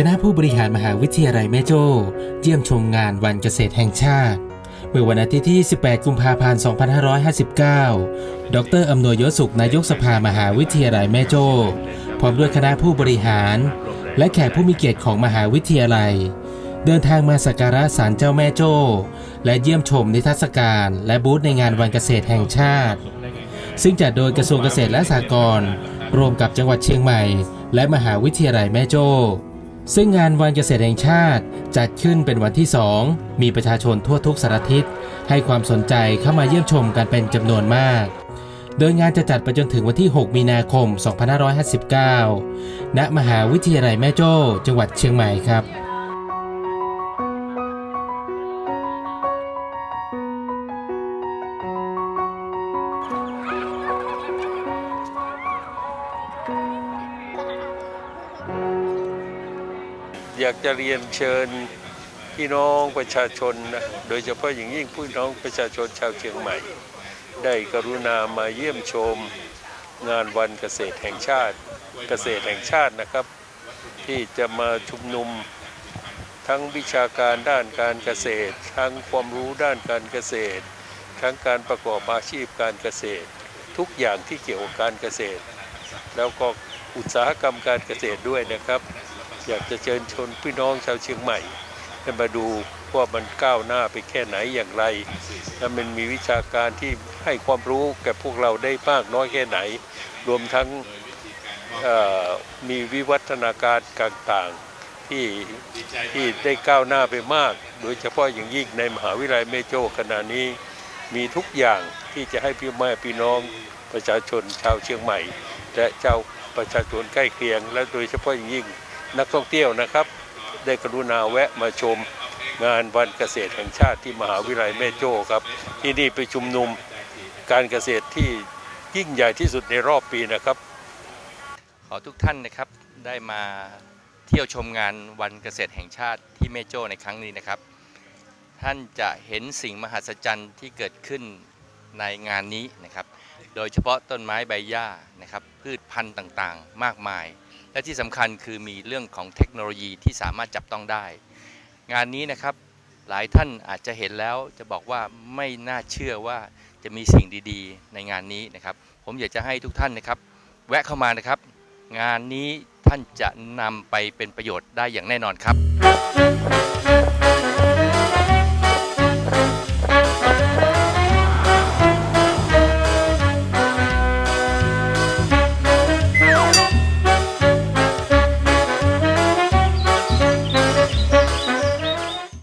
คณะผู้บริหารมหาวิทยาลัยแม่โจ้เยี่ยมชมงานวันเกษตรแห่งชาติ เมื่อวันอาทิตย์ที่ 18 กุมภาพันธ์ 2559 ดรอำนวยยศสุขนายกสภามหาวิทยาลัยแม่โจ้พร้อมด้วยคณะผู้บริหาร และแขกผู้มีเกียรติของมหาวิทยาลัย เดินทางมาสักการะศาลเจ้าแม่โจ้ และเยี่ยมชมนิทรรศการและบูธในงานวันเกษตรแห่งชาติ ซึ่งจัดโดยกระทรวงเกษตรและสหกรณ์ร่วมกับจังหวัดเชียงใหม่ และมหาวิทยาลัยแม่โจ้ ซึ่งงานวันเกษตรแห่งชาติจัดขึ้นเป็นวันที่ 2 มีประชาชนทั่วทุกสารทิศให้ความสนใจเข้ามาเยี่ยมชมกันเป็นจำนวนมาก โดยงานจะจัดไปจนถึงวันที่ 6 มีนาคม 2559 ณ มหาวิทยาลัยแม่โจ้ จังหวัดเชียงใหม่ครับ อยากจะเรียนเชิญพี่น้องประชาชนนะโดยเฉพาะอย่างยิ่งพี่น้องประชาชนชาวเชียงใหม่ ได้กรุณามาเยี่ยมชมงานวันเกษตรแห่งชาติเกษตรแห่งชาตินะครับ ที่จะมาชุมนุมทั้งวิชาการด้านการเกษตร ทั้งความรู้ด้านการเกษตร ทั้งการประกอบอาชีพการเกษตร ทุกอย่างที่เกี่ยวกับการเกษตร แล้วก็อุตสาหกรรมการเกษตรด้วยนะครับ อยากจะเชิญชวนพี่น้องชาวเชียงใหม่ให้มาดูว่ามันก้าวหน้าไปแค่ไหนอย่างไร และมันมีวิชาการที่ให้ความรู้แก่พวกเราได้มากน้อยแค่ไหน รวมทั้งมีวิวัฒนาการต่างๆที่ที่ได้ก้าวหน้าไปมาก โดยเฉพาะอย่างยิ่งในมหาวิทยาลัยเมโจขณะนี้ มีทุกอย่างที่จะให้พี่แม่พี่น้องประชาชนชาวเชียงใหม่ และเจ้าประชาชนใกล้เคียง และโดยเฉพาะอย่างยิ่ง นักท่องเที่ยวนะครับ ได้กรุณาแวะมาชมงานวันเกษตรแห่งชาติที่มหาวิทยาลัยแม่โจ้ครับ ที่นี่ไปชุมนุมการเกษตรที่ยิ่งใหญ่ที่สุดในรอบปีนะครับ ขอทุกท่านนะครับได้มาเที่ยวชมงานวันเกษตรแห่งชาติที่เมโจ้ในครั้งนี้นะครับ ท่านจะเห็นสิ่งมหัศจรรย์ที่เกิดขึ้นในงานนี้นะครับ โดยเฉพาะต้นไม้ใบหญ้านะครับ พืชพันธุ์ต่างๆ มากมาย และที่สำคัญคือมีเรื่องของเทคโนโลยีที่สามารถจับต้องได้ งานนี้นะครับหลายท่านอาจจะเห็นแล้วจะบอกว่าไม่น่าเชื่อว่าจะมีสิ่งดีๆ ในงานนี้นะครับ ผมอยากจะให้ทุกท่านนะครับ แวะเข้ามานะครับ งานนี้ท่านจะนำไปเป็นประโยชน์ได้อย่างแน่นอนครับ